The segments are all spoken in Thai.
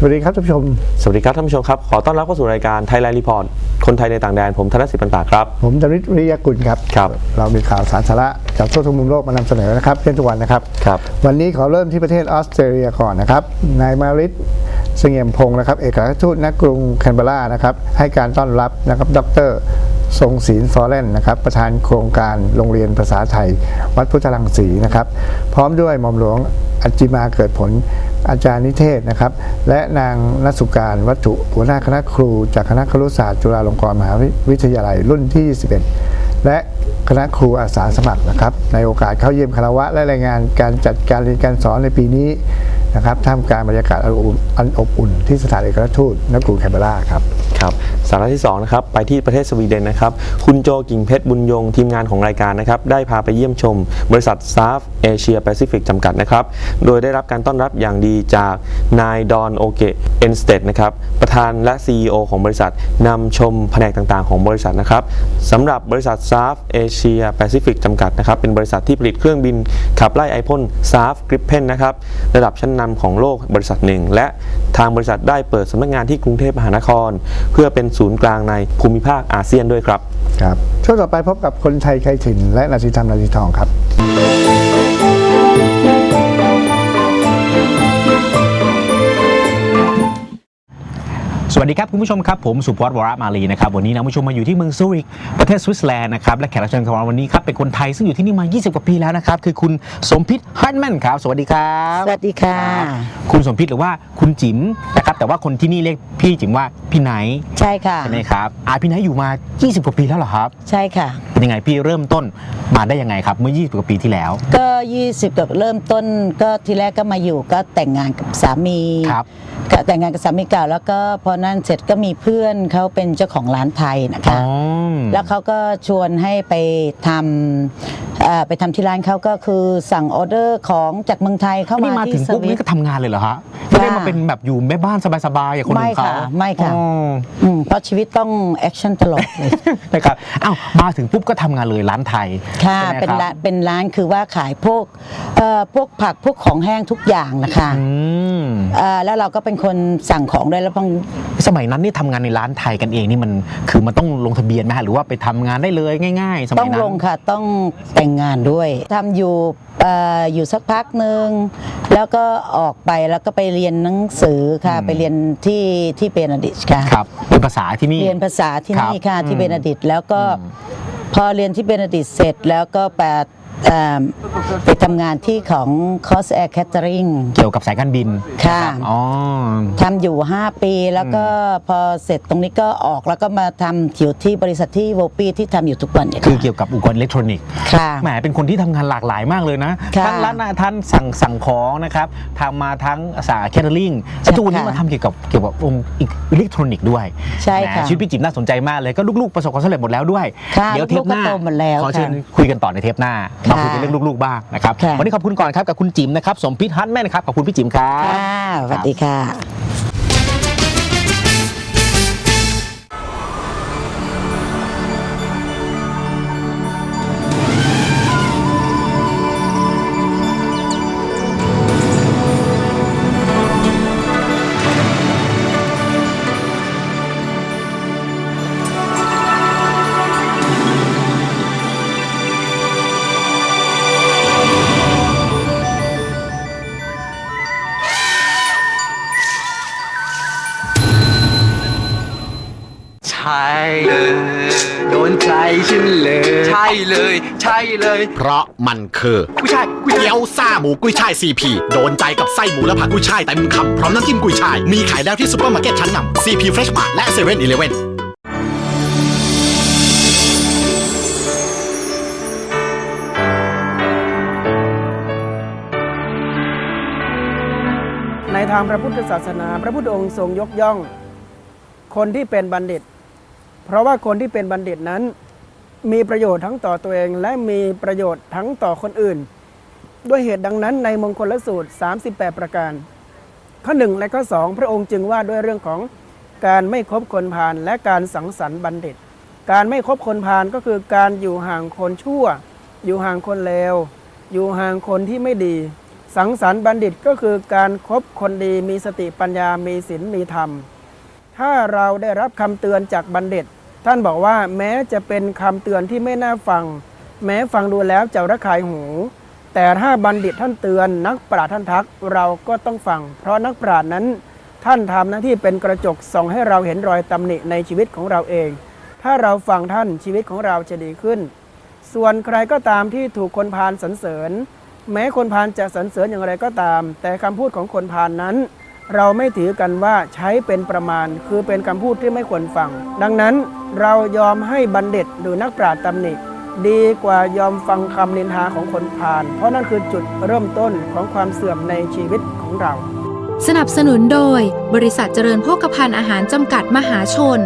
สวัสดีครับท่านผู้ชม สวัสดีครับท่านผู้ชมครับ ขอต้อนรับเข้าสู่รายการ Thailand Report คนไทยในต่างแดน ผมธนสิทธิ์ปันตาครับ ผมดริศวิริยกุลครับ ครับ เรามีข่าวสารสาระจากทั่วทุกมุมโลกมานำเสนอนะครับเช่นทุกวันนะครับ ครับ วันนี้ขอเริ่มที่ประเทศออสเตรเลียก่อนนะครับ นายมาริสเสงี่ยมพงศ์นะครับ เอกอัครราชทูตณกรุงแคนเบรานะครับ ให้การต้อนรับนะครับดรทรงศิลป์ฟอร์เรนนะครับ ประธานโครงการโรงเรียนภาษาไทย วัดพุทธลังสีนะครับ พร้อมด้วยหม่อมหลวงอัจจิมาเกิดผล อาจารย์นิเทศนะครับ และนางนัสุการวัตถุหัวหน้าคณะครูจากคณะครุศาสตร์จุฬาลงกรณ์มหาวิทยาลัยรุ่นที่ 21 และคณะครูอาสาสมัครนะครับ ในโอกาสเข้าเยี่ยมคารวะและรายงานการจัดการเรียนการสอนในปีนี้ นะครับท่ามกลางบรรยากาศอันอบอุ่นที่สถานเอกอัครราชทูตณกรุงแคนเบราครับครับสาระที่2นะครับไปที่ประเทศสวีเดนนะครับ คุณโจกิ่งเพชรบุญยงทีมงานของรายการนะครับ ได้พาไปเยี่ยมชม บริษัทซาฟเอเชียแปซิฟิกจำกัดนะครับ โดยได้รับการต้อนรับอย่างดีจากนายดอนโอเกะเอนสเตดนะครับ ประธานและ CEO ของบริษัทนำชมแผนกต่างๆ ของบริษัทนะครับสำหรับบริษัทซาฟเอเชียแปซิฟิกจำกัดนะครับเป็นบริษัทที่ผลิตเครื่องบินขับไล่ไอพ่นซาฟกริปเพนนะครับระดับชั้นนำของโลกบริษัทหนึ่ง และทางบริษัทได้เปิดสำนักงานที่กรุงเทพมหานคร เพื่อเป็นศูนย์กลางในภูมิภาคอาเซียนด้วยครับครับช่วงต่อไปพบกับคนไทยใครถิ่นและนาทีธรรมนาทีทองครับ สวัสดีครับ คุณผู้ชมครับ ผมสุพจน์วรมาลีนะครับ วันนี้นะคุณผู้ชมมาอยู่ที่เมืองซูริกประเทศสวิตเซอร์แลนด์นะครับ และแขกรับเชิญของเราวันนี้ครับ เป็นคนไทยซึ่งอยู่ที่นี่มา 20 กว่าปีแล้วนะครับ คือคุณสมพิษฮัตแมนครับ สวัสดีครับ สวัสดีค่ะ คุณสมพิษหรือว่าคุณจิ๋มนะครับแต่ว่าคนที่นี่เรียกพี่จิ๋มว่าพี่ไนท์ใช่ค่ะใช่ไหมครับอาพี่ไนท์อยู่มา 20 กว่าปีแล้วเหรอครับใช่ค่ะเป็นยังไงพี่เริ่มต้นมาได้ยังไงครับเมื่อ 20 กว่าปีที่แล้ว ก็ 20กับเริ่มต้นก็ทีแรกก็มาอยู่ก็แต่งงานกับสามีครับก็แต่งงานกับสามีเก่าแล้วก็พอนั้นเสร็จก็มีเพื่อนเขาเป็นเจ้าของร้านไทยนะคะอ๋อแล้วเขาก็ชวนให้ไปทำเอ่อไปทำที่ร้านเขาก็คือสั่งออเดอร์ของจากเมืองไทยเข้านี่มามาที่ถึงสปุ๊บวิตนี่ก็ทำงานเลยเหรอฮะไม่ได้มาเป็นแบบอยู่แม่บ้านสบายๆอย่างคนอื่นเขาไม่ค่ะไม่ค่ะอ๋ออืมเพราะชีวิตต้องแอคชั่นตลอดเลยนะครับอ้าวมาถึงปุ๊บก็ทำงานเลยร้านไทยค่ะใช่ไหมเป็นครับร้านเป็นร้านคือว่าขายพวกเอ่อพวกผักพวกของแห้งทุกอย่างนะคะอืมเอ่อแล้วเราก็เป็นคนสั่งของด้วยแล้วบาง สมัยนั้นนี่ทำงานในร้านไทยกันเองนี่มันคือมันต้องลงทะเบียนไหมฮะหรือว่าไปทำงานได้เลยง่าย ๆ สมัต้อยงนั้นลงค่ะต้องแต่งงานด้วยทำอยู่เอ่ออยู่สักพักหนึ่งแล้วก็ออกไปแล้วก็ไปเรียนหนังสือค่ะไปเรียนที่ที่เบนดิชค่ะ ครับเป็นภาษาที่นี่ เรียนภาษาที่นี่ครับค่ะที่อืมเบนดิตแล้วก็อืม พอเรียนที่เบนดิตเสร็จแล้วก็ไป เอ่อไปทำงานที่ของ Cost Air Catering เกี่ยวกับสายการบินค่ะรับอ๋อ ทำอยู่ 5 ปีแล้วก็พอเสร็จตรงนี้ก็ออกแล้วก็มาทำอยู่ที่บริษัทที่โวปีที่ทำอยู่ทุกวันเนี่ยคือเกี่ยวกับอุปกรณ์อิเล็กทรอนิกส์ค่ะ แหมเป็นคนที่ทำงานหลากหลายมากเลยนะค่ะทั้งร้านอาหารท่านสั่งสั่งของนะครับทำมาทั้งสายแคทเทอริงแล้วทุกวันนี้ค่ะมาทำเกี่ยวกับเกี่ยวกับองค์อิเล็กทรอนิกส์ด้วยใช่ค่ะแหมชีวิตพี่จิ๋มน่าสนใจมากเลยก็ลูกๆประสบความสำเร็จหมดแล้วด้วย ค่ะเดี๋ยวเทปหน้าลูกๆก็โตหมดแล้วขอเชิญค่ะ คุยกันต่อในเทปหน้ามาค่ะคุยกันเรื่องลูกๆบ้างนะครับค่ะวันนี้ขอบคุณก่อนครับกับคุณจิ๋มนะครับสมพิษฮัทแม่นครับขอบคุณพี่จิ๋มครับค่ะสวัสดีค่ะ เลยเพราะมันคือกุ้ยช่ายกุ้ยช่ายเกี๊ยวซ่าหมูกุ้ยช่ายซีพีโดนใจกับไส้หมูและผักกุ้ยช่ายเต็มคำพร้อมน้ำจิ้มกุ้ยช่าย มีขายแล้วที่ซุปเปอร์มาร์เก็ตชั้นนำซีพีเฟรชมาร์และเซเว่นอีเลเว่นในทางพระพุทธศาสนา พระพุทธองค์ทรงยกย่อง คนที่เป็นบัณฑิต เพราะว่าคนที่เป็นบัณฑิตนั้น มีประโยชน์ทั้งต่อตัวเองและมีประโยชน์ทั้งต่อคนอื่น ด้วยเหตุดังนั้นในมงคลสูตร 38 ประการ ข้อหนึ่งและข้อสองพระองค์จึงว่าด้วยเรื่องของการไม่คบคนพาลและการสังสรรค์บัณฑิต การไม่คบคนพาลก็คือการอยู่ห่างคนชั่ว อยู่ห่างคนเลวอยู่ห่างคนที่ไม่ดี สังสรรค์บัณฑิตก็คือการครบคนดีมีสติปัญญามีศีลมีธรรม ถ้าเราได้รับคำเตือนจากบัณฑิต ท่านบอกว่าแม้จะเป็นคำเตือนที่ไม่น่าฟัง แม้ฟังดูแล้วจะระคายหู แต่ถ้าบัณฑิตท่านเตือนนักปราชญ์ท่านทักเราก็ต้องฟัง เพราะนักปราชญ์นั้น ท่านทำหน้าที่เป็นกระจกส่องให้เราเห็นรอยตำหนิในชีวิตของเราเอง ถ้าเราฟังท่านชีวิตของเราจะดีขึ้น ส่วนใครก็ตามที่ถูกคนพาลสรรเสริญ แม้คนพาลจะสรรเสริญอย่างไรก็ตาม แต่คำพูดของคนพาลนั้น เราไม่ถือกันว่าใช้เป็นประมาณ คือเป็นคำพูดที่ไม่ควรฟัง ดังนั้นเรายอมให้บัณฑิตหรือนักปราชญ์ตำหนิดีกว่ายอมฟังคำนินทาของคนพาลเพราะนั่นคือจุดเริ่มต้นของความเสื่อมในชีวิตของเรา สนับสนุนโดย บริษัทเจริญโภคภัณฑ์อาหารจำกัดมหาชน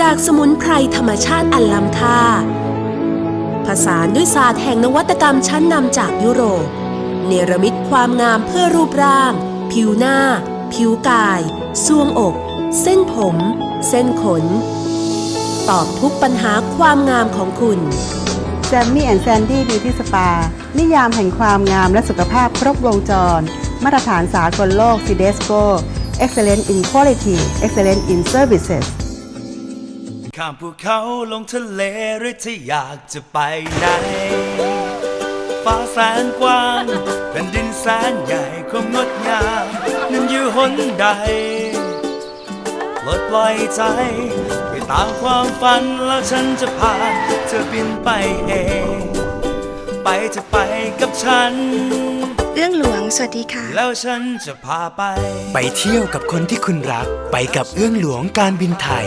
จากสมุนไพรธรรมชาติอันล้ำค่า ผสานด้วยศาสตร์แห่งนวัตกรรมชั้นนำจากยุโรป เนรมิตความงามเพื่อรูปร่าง ผิวหน้า ผิวกายซวงอก เส้นผม เส้นขน ตอบทุกปัญหาความงามของคุณแซมมี่แอนด์แซนดี้บิวตี้สปา นิยามแห่งความงามและสุขภาพครบวงจร มาตรฐานสากลโลก CDSCO Excellent in Quality Excellent in Services ข้ามภูเขาลงทะเลหรือที่อยากจะไปไหนฟ้าแสนกว้าง แผ่นดินแสนใหญ่ความงดงามนั้นอยู่หนใดปลดปล่อยใจ ไปตามความฝันแล้วฉันจะพาเธอบินไปเอง ไปจะไปกับฉัน เรื่องหลวงสวัสดีค่ะ แล้วฉันจะพาไป ไปเที่ยวกับคนที่คุณรัก ไปกับเอื้องหลวงการบินไทย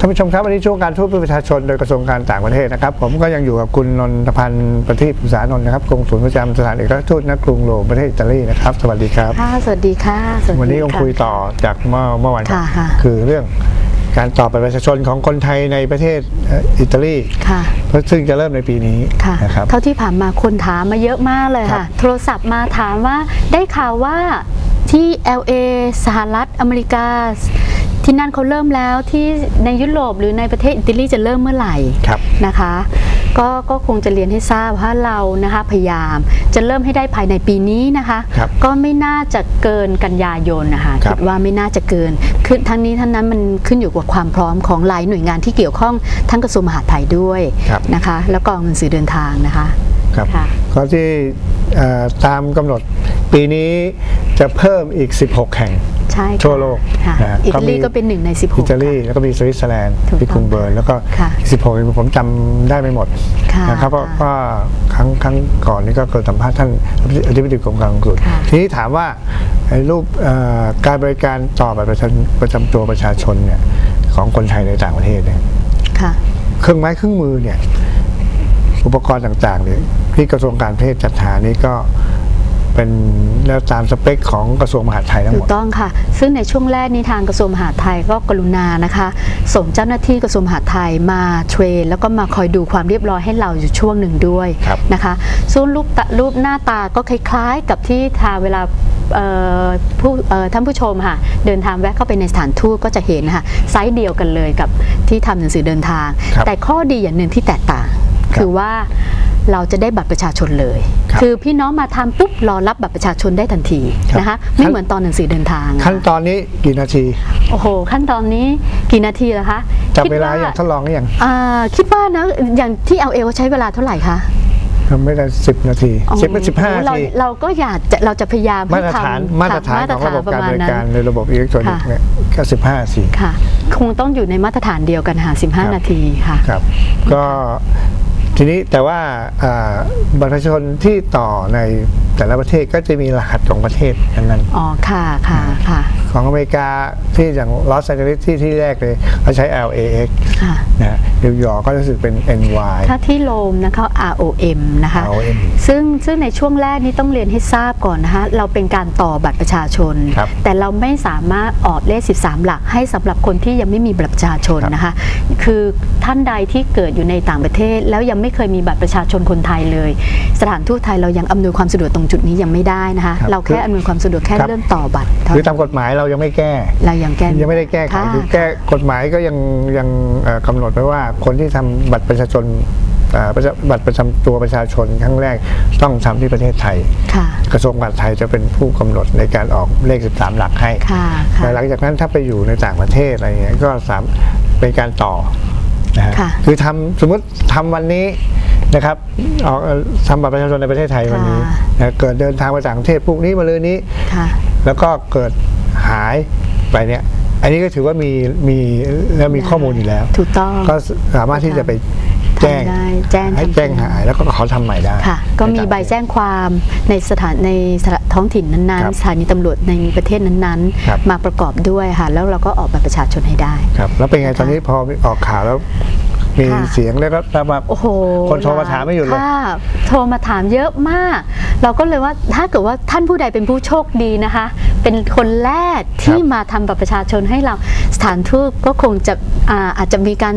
ท่านผู้ชมครับวันนี้ช่วงการทูตเพื่อประชาชนโดยกระทรวงการต่างประเทศนะครับ ผมก็ยังอยู่กับคุณนนทพันธ์ประทีปอุตสาหนนท์นะครับกงสุลประจำสถานเอกอัครราชทูตณกรุงโรมประเทศอิตาลีนะครับ สวัสดีครับ ค่ะ สวัสดีค่ะสสดีวันนี้คงค่ะคุยต่อจากเมื่อเมื่อวันก่อนค่ะค่ะ คือเรื่องการต่อไปประชาชนของคนไทยในประเทศเอ่ออิตาลีค่ะเพราะซึ่งจะเริ่มในปีนี้ค่ะ นะครับ เท่าที่ผ่านมาคนถามมาเยอะมากเลยครัค่ะ บโทรศัพท์มาถามว่าได้ข่าวว่าที่ LA สหรัฐอเมริกา ที่นั่นเขาเริ่มแล้วที่ในยุโรปหรือในประเทศอิตาลีจะเริ่มเมื่อไหร่ครับนะคะก็ก็คงจะเรียนให้ทราบว่าเรานะคะพยายามจะเริ่มให้ได้ภายในปีนี้นะคะครับก็ไม่น่าจะเกินกันยายนนะคะครับคิดว่าไม่น่าจะเกินคือทั้งนี้ทั้งนั้นมันขึ้นอยู่กับความพร้อมของหลายหน่วยงานที่เกี่ยวข้องทั้งกระทรวงมหาดไทยด้วยครับนะคะ แล้วก็หนังสือเดินทางนะคะครับค่ะก็ที่เอ่อตามกำหนดปีนี้จะเพิ่มอีก 16 แห่งใช่ค่ะทั่วโลกค่ะนะฮะอิตาลีมีก็เป็นหนึ่งใน 16 อิตาลีแล้วก็มีสวิตเซอร์แลนด์ถูกต้องที่กรุงเบิร์นแล้วก็ ค่ะอีก16อีกผมจำได้ไม่หมดค่ะนะครับเพราะค่ะว่าครั้งครั้งก่อนนี้ก็เคยสัมภาษณ์ท่านอธิบดีกรมการลงทุนค่ะทีนี้ถามว่าไอ้รูปเอ่อการบริการต่อบัตรประชาประจำตัวประชาชนเนี่ยของคนไทยในต่างประเทศเนี่ย ค่ะ เครื่องไม้เครื่องมือเนี่ยอุปกรณ์ต่างๆเนี่ยที่กระทรวงการเพศจัดหานี่ก็ เป็นแล้วตามสเปคของกระทรวงมหาดไทยทั้งหถูมกดต้องค่ะ ซึ่งในช่วงแรกนี้ทางกระทรวงมหาดไทยก็กรุณานะคะ ส่งเจ้าหน้าที่กระทรวงมหาดไทยมาเทรน แล้วก็มาคอยดูความเรียบร้อยให้เราอยู่ช่วงหนึ่งด้วยครับนะคะส่วนรูปตะรูปหน้าตาก็คล้ายๆ กับที่ทางเวลาเอ่อผู้เอ่อท่านผู้ชมค่ะ เดินทางแวะเข้าไปในสถานทูตก็จะเห็นนะคะไซส์เดียวกันเลยกับที่ทำหนังสือเดินทาง ครับแต่ข้อดีอย่างหนึ่งที่แตกต่าง ครับ คือว่า เราจะได้บัตรประชาชนเลยครับคือพี่น้องมาทำปุ๊บรอรับบัตรประชาชนได้ทันทีครับนะคะไม่เหมือนตอนหนังสือเดินทาง ขั้นตอนนี้กี่นาทีโอ้โห ขั้นตอนนี้กี่นาทีแล้วคะจับคิดเวลาอย่างทดลองหรือยังอ่าคิดว่านะอย่างที่เอาเอใช้เวลาเท่าไหร่คะทำไม่ได้สิบนาทีอ๋อสิบเป็นสิบห้าโอ้นาเราทีเราก็อยากจะเราจะพยายามให้มาตรฐานทำมาตรฐานค่ะของระบบการบริการมตฐนในระบบอิเล็กทรอนิกส์ค่ะเนี่ยก็สิบห้านาทีค่ะคงต้องอยู่ในมาตรฐานเดียวกันค่ะครับ15นาทีค่ะครับ ก็ ทีนี้แต่ว่าบัตรประชาชนที่ต่อในแต่ละประเทศก็จะมีรหัสของประเทศนั้นอ๋อค่ะค่ะค่ะ ของอเมริกาที่อย่างลอสแอนเจลิสที่ที่แรกเลยเขาใช้ LAX ค่ะนะฮะนิวยอร์กก็รู้สึกเป็น NY ถ้าที่โรมนะคะ ROM นะคะ ROM ซึ่งซึ่งในช่วงแรกนี้ต้องเรียนให้ทราบก่อนนะคะเราเป็นการต่อบัตรประชาชนครับแต่เราไม่สามารถออกเลข 13 หลักให้สำหรับคนที่ยังไม่มีบัตรประชาชนนะคะ คือท่านใดที่เกิดอยู่ในต่างประเทศ แล้วยังไม่เคยมีบัตรประชาชนคนไทยเลย สถานทูตไทยเรายังอำนวยความสะดวกตรงจุดนี้ยังไม่ได้นะคะครับเราแค่อำนวยความสะดวกแค่ครับเรื่องต่อบัตรเท่าคือนั้นตามกฎหมายเรายังไม่แก้ เรายังแก้ยังไม่ได้แก้ไขค่ะ คือแก้กฎหมายก็ยังยังเอ่อกำหนดไว้ว่าคนที่ทำบัตรประชาชนเอ่อประชาบัตรประจำตัวประชาชนครั้งแรกต้องทำที่ประเทศไทย ค่ะ กระทรวงมหาดไทยจะเป็นผู้กำหนดในการออกเลข 13 หลักให้ค่ะแต่ค่ะหลังจากนั้นถ้าไปอยู่ในต่างประเทศอะไรเงี้ยก็สามเป็นการต่อนะฮะค่ะคือทำสมมติทำวันนี้นะครับออกเอ่อทำบัตรประชาชนในประเทศไทยวันนี้ค่ะ นะเกิดเดินทางไปต่างประเทศพวกนี้มาเลยนี้ ค่ะ แล้วก็เกิด หายไปเนี่ย อันนี้ก็ถือว่ามีมีแล้วมีข้อมูลอยู่แล้ว ถูกต้องก็สามารถที่จะไปแจ้งทำได้แจ้งให้ทำแจ้งหายแล้วก็ขอทำใหม่ได้ค่ะ ก็มีใบแจ้งความในสถานในสถานท้องถิ่นนั้นครับๆสถานีตำรวจในประเทศนั้นครับๆมาประกอบด้วยค่ะแล้วเราก็ออกบัตรประชาชนให้ได้ครับแล้วเป็นไงตอนนี้พอออกข่าวแล้วมีค่ะเสียงแล้วก็แล้วมาโอ้โหคนโทรมาถามไม่หยุดเลยค่ะโทรมาถามเยอะมาก เราก็เลยว่าถ้าเกิดว่าท่านผู้ใดเป็นผู้โชคดีนะคะ เป็นคนแรกที่มาทำบัตรประชาชนให้เราส ถานทูตก็คงจะอาอาจจะมีการ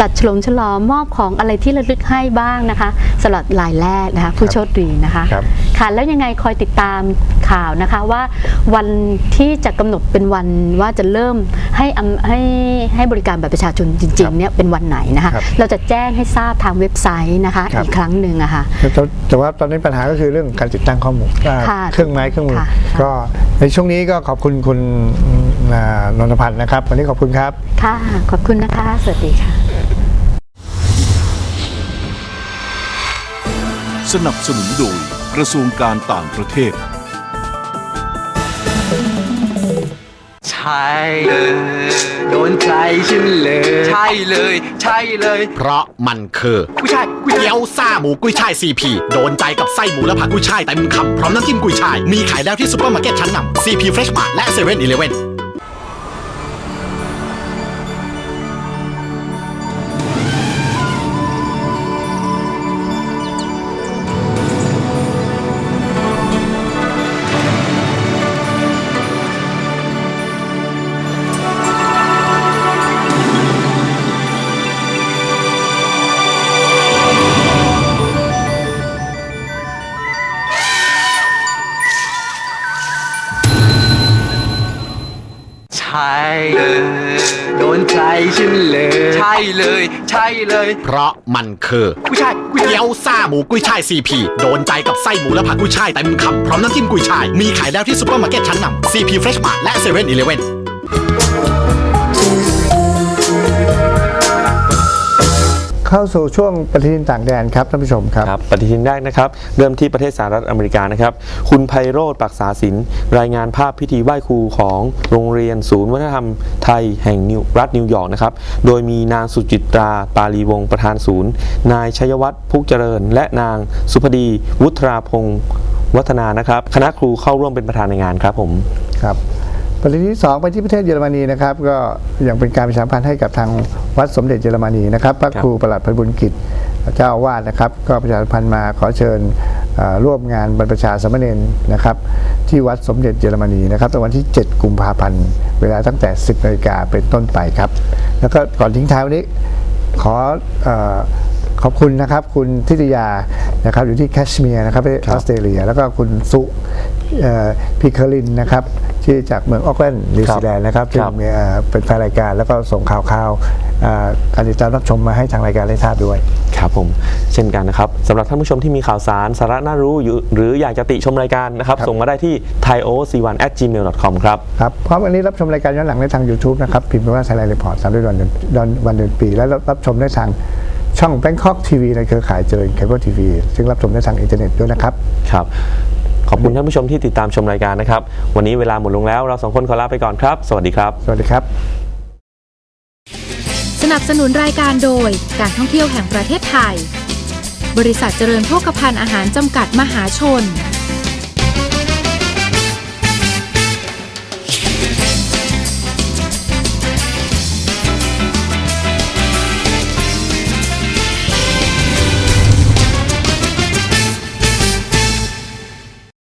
จัดฉลองฉลองมอบของอะไรที่ระลึกให้บ้างนะคะสำหรับรายแรกนะคะผู้โชคดีนะคะครับ ค่ะแล้วยังไงคอยติดตามข่าวนะคะว่าวันที่จะกำหนดเป็นวันว่าจะเริ่มให้อำให้ให้บริการบัตรประชาชนจริงๆเนี่ยเป็นวันไหนนะคะครับ เราจะแจ้งให้ทราบทางเว็บไซต์นะคะครับอีกครั้งหนึ่งอะค่ะ แต่แต่ว่าตอนนี้ปัญหาก็คือเรื่องการติดตั้งข้อมูลอ่าค่ะเครื่องไม้เครื่องมือ ค่ะ ก็ในช่วงนี้ก็ขอบคุณคุณอ่านนทพันธ์นะครับวันนี้ขอบคุณครับ ค่ะ ขอบคุณนะคะ สวัสดีค่ะ สนับสนุนโดยกระทรวงการต่างประเทศ ใช่เลยโดนใจฉันเลย ใช่เลย ใช่เลยเพราะมันคือกุ้ยช่ายกุ้ยช่ายเกี๊ยวซ่าหมูกุ้ยช่ายซีพีโดนใจกับไส้หมูและผักกุ้ยช่ายเต็มคำพร้อมน้ำจิ้มกุ้ยช่าย มีขายแล้วที่ซุปเปอร์มาร์เก็ตชั้นนำซีพีเฟรชมาร์และเซเว่นอีเลฟเว่น ใช่เลย เพราะมันคือกุ้ยช่ายกุ้ยช่ายเกี๊ยวซ่าหมูกุ้ยช่ายซีพีโดนใจกับไส้หมูและผักกุ้ยช่ายเต็มคำพร้อมน้ำจิ้มกุ้ยช่าย มีขายแล้วที่ซุปเปอร์มาร์เก็ตชั้นนำซีพีเฟรชมาร์และเซเว่นอีเลฟเว่น เข้าสู่ช่วงปฏิทินต่างแดนครับท่านผู้ชมครับ ครับปฏิทินแรกนะครับเริ่มที่ประเทศสหรัฐอเมริกานะครับ คุณไพโรธปักษาศิลป์รายงานภาพพิธีไหว้ครูของโรงเรียนศูนย์วัฒนธรรมไทยแห่งนิวรัฐนิวยอร์กนะครับ โดยมีนางสุจิตราปาลีวงศ์ประธานศูนย์ นายชัยวัฒน์พุกเจริญ และนางสุพดีวุฒราพงศ์วัฒนานะครับ คณะครูเข้าร่วมเป็นประธานในงานครับผมครับ ประเด็นที่สองไปที่ประเทศเยอรมนีนะครับ ก็อย่างเป็นการประชาสัมพันธ์ให้กับทางวัดสมเด็จเยอรมนีนะครับ พระครูประหลัดพันบุญกิจเจ้าอาวาสนะครับ ก็ประชาสัมพันธ์มาขอเชิญเอ่อร่วมงานบรรพชาสามเณรนะครับ ที่วัดสมเด็จเยอรมนีนะครับในวันที่ 7 กุมภาพันธ์ เวลาตั้งแต่ 10นาฬิกาเป็นต้นไปครับ แล้วก็ก่อนทิ้งท้ายวันนี้ขอเออ ขอบคุณนะครับ คุณทิตยานะครับอยู่ที่แคชเมียร์นะครับประเทศออสเตรเลีย แล้วก็คุณสุเอ่อพิคลินนะครับที่จากเมืองออกแลนด์นิวซีแลนด์นะครับที่ครับมีเอ่อเป็นแฟนรายการแล้วก็ส่งข่าวข่าวๆเอ่อการติดตามรับชมมาให้ทางรายการได้ทราบด้วย ครับผม เช่นกันนะครับสำหรับท่านผู้ชมที่มีข่าวสารสาระน่ารู้อยู่หรืออยากจะติชมรายการนะครับ ส่งมาได้ที่ thaiooc1@gmail.com ครับครับพร้อมวันนี้รับชมรายการย้อนหลังได้ทาง YouTube นะครับพิมพ์คำว่าไทยไลน์รีพอร์ตสามเดือนวันเดือนเดือนวันเดือนปี และรับชมได้ทาง ช่อง Bangkok TV ในเครือข่ายเจริญเคเบิลทีวีซึ่งรับชมได้ทางอินเทอร์เน็ตด้วยนะครับ ครับ ขอบคุณท่านผู้ชมที่ติดตามชมรายการนะครับ วันนี้เวลาหมดลงแล้วเราสองคนขอลาไปก่อนครับ สวัสดีครับ สวัสดีครับ สนับสนุนรายการโดยการท่องเที่ยวแห่งประเทศไทย บริษัทเจริญโภคภัณฑ์อาหารจำกัดมหาชน